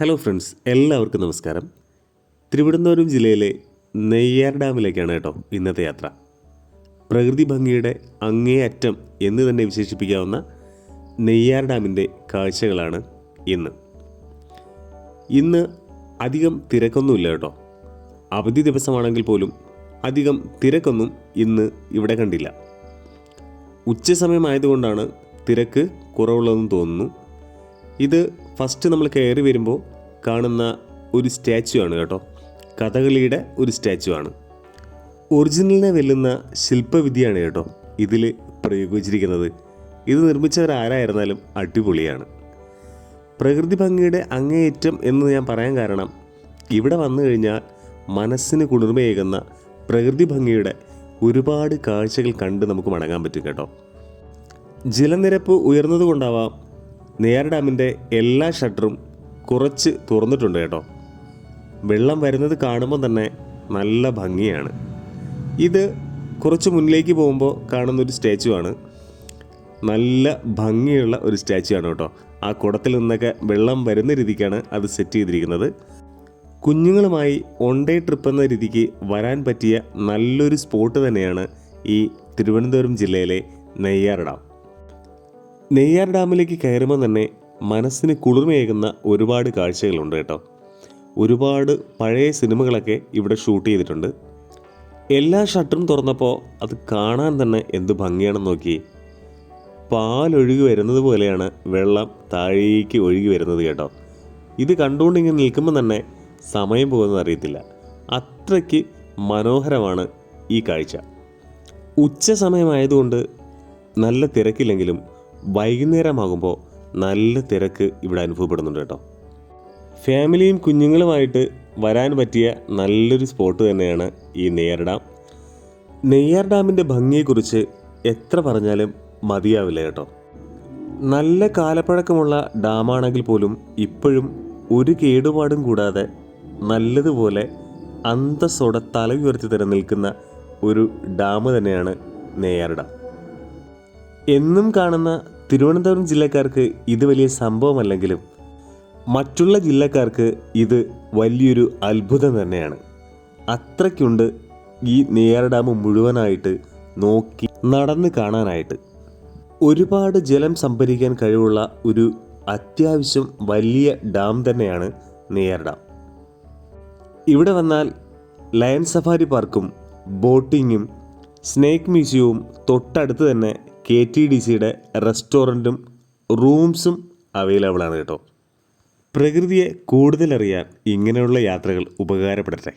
Hello friends എല്ലാവർക്കും നമസ്കാരം. തിരുവനന്തപുരം ജില്ലയിലെ നെയ്യാർ ഡാമിലേക്കാണ് കേട്ടോ ഇന്നത്തെ യാത്ര. പ്രകൃതി ഭംഗിയുടെ അങ്ങേയറ്റം എന്ന് തന്നെ വിശേഷിപ്പിക്കാവുന്ന നെയ്യാർ ഡാമിന്റെ കാഴ്ചകളാണ് ഇന്ന്. ഇന്ന് അധികം തിരക്കൊന്നുമില്ല കേട്ടോ. അവധി ദിവസമാണെങ്കിൽ പോലും അധികം തിരക്കൊന്നും ഇന്ന് ഇവിടെ കണ്ടില്ല. ഉച്ച സമയമായതുകൊണ്ടാണ് തിരക്ക് കുറവുള്ളതെന്ന് തോന്നുന്നു. ഇത് ഫസ്റ്റ് നമ്മൾ കയറി വരുമ്പോൾ കാണുന്ന ഒരു സ്റ്റാച്ചു ആണ് കേട്ടോ. കഥകളിയുടെ ഒരു സ്റ്റാച്ചു ആണ് ഒറിജിനലിനെ വെല്ലുന്ന ശില്പവിദ്യയാണ് കേട്ടോ ഇതിൽ പ്രയോഗിച്ചിരിക്കുന്നത്. ഇത് നിർമ്മിച്ചവർ ആരായിരുന്നാലും അടിപൊളിയാണ്. പ്രകൃതി ഭംഗിയുടെ അങ്ങേയറ്റം എന്ന് ഞാൻ പറയാൻ കാരണം ഇവിടെ വന്നു കഴിഞ്ഞാൽ മനസ്സിന് കുളിർമയേകുന്ന പ്രകൃതി ഭംഗിയുടെ ഒരുപാട് കാഴ്ചകൾ കണ്ട് നമുക്ക് മടങ്ങാൻ പറ്റും കേട്ടോ. ജലനിരപ്പ് ഉയർന്നതുകൊണ്ടാവാം നെയ്യാർ ഡാമിന്റെ എല്ലാ ഷട്ടറും കുറച്ച് തുറന്നിട്ടുണ്ട് കേട്ടോ. വെള്ളം വരുന്നത് കാണുമ്പോൾ തന്നെ നല്ല ഭംഗിയാണ്. ഇത് കുറച്ച് മുന്നിലേക്ക് പോകുമ്പോൾ കാണുന്ന ഒരു സ്റ്റാച്ചു ആണ്. നല്ല ഭംഗിയുള്ള ഒരു സ്റ്റാച്ചു ആണ് കേട്ടോ. ആ കുടത്തിൽ നിന്നൊക്കെ വെള്ളം വരുന്ന രീതിക്കാണ് അത് സെറ്റ് ചെയ്തിരിക്കുന്നത്. കുഞ്ഞുങ്ങളുമായി വൺ ഡേ ട്രിപ്പ് എന്ന രീതിക്ക് വരാൻ പറ്റിയ നല്ലൊരു സ്പോട്ട് തന്നെയാണ് ഈ തിരുവനന്തപുരം ജില്ലയിലെ നെയ്യാർ ഡാം. നെയ്യാർ ഡാമിലേക്ക് കയറുമ്പോൾ തന്നെ മനസ്സിന് കുളിർമയേകുന്ന ഒരുപാട് കാഴ്ചകളുണ്ട് കേട്ടോ. ഒരുപാട് പഴയ സിനിമകളൊക്കെ ഇവിടെ ഷൂട്ട് ചെയ്തിട്ടുണ്ട്. എല്ലാ ഷട്ടറും തുറന്നപ്പോൾ അത് കാണാൻ തന്നെ എന്ത് ഭംഗിയാണെന്ന് നോക്കി. പാലൊഴുകി വരുന്നത് പോലെയാണ് വെള്ളം താഴേക്ക് ഒഴുകി വരുന്നത് കേട്ടോ. ഇത് കണ്ടുകൊണ്ട് ഇങ്ങനെ നിൽക്കുമ്പോൾ തന്നെ സമയം പോകുന്നത് അറിയത്തില്ല. അത്രയ്ക്ക് മനോഹരമാണ് ഈ കാഴ്ച. ഉച്ച സമയമായതുകൊണ്ട് നല്ല തിരക്കില്ലെങ്കിലും വൈകുന്നേരമാകുമ്പോൾ നല്ല തിരക്ക് ഇവിടെ അനുഭവപ്പെടുന്നുണ്ട് കേട്ടോ. ഫാമിലിയും കുഞ്ഞുങ്ങളുമായിട്ട് വരാൻ പറ്റിയ നല്ലൊരു സ്പോട്ട് തന്നെയാണ് ഈ നെയ്യാർ ഡാം. നെയ്യാർ ഡാമിന്റെ ഭംഗിയെക്കുറിച്ച് എത്ര പറഞ്ഞാലും മതിയാവില്ല കേട്ടോ. നല്ല കാലപ്പഴക്കമുള്ള ഡാമാണെങ്കിൽ പോലും ഇപ്പോഴും ഒരു കേടുപാടും കൂടാതെ നല്ലതുപോലെ അന്തസ്സോടെ തല ഉയർത്തി തരം നിൽക്കുന്ന ഒരു ഡാം തന്നെയാണ് നെയ്യാർ ഡാം. എന്നും കാണുന്ന തിരുവനന്തപുരം ജില്ലക്കാർക്ക് ഇത് വലിയ സംഭവമല്ലെങ്കിലും മറ്റുള്ള ജില്ലക്കാർക്ക് ഇത് വലിയൊരു അത്ഭുതം തന്നെയാണ്. അത്രയ്ക്കുണ്ട് ഈ നെയ്യാർ ഡാം മുഴുവനായിട്ട് നോക്കി നടന്ന് കാണാനായിട്ട്. ഒരുപാട് ജലം സംഭരിക്കാൻ കഴിവുള്ള ഒരു അത്യാവശ്യം വലിയ ഡാം തന്നെയാണ് നെയ്യാർ ഡാം. ഇവിടെ വന്നാൽ ലയൺ സഫാരി പാർക്കും ബോട്ടിങ്ങും സ്നേക്ക് മ്യൂസിയവും തൊട്ടടുത്ത് തന്നെ കെ ടി ഡി സിയുടെ റെസ്റ്റോറന്റും റൂംസും അവൈലബിൾ ആണ് കേട്ടോ. പ്രകൃതിയെ കൂടുതലറിയാൻ ഇങ്ങനെയുള്ള യാത്രകൾ ഉപകാരപ്പെടട്ടെ.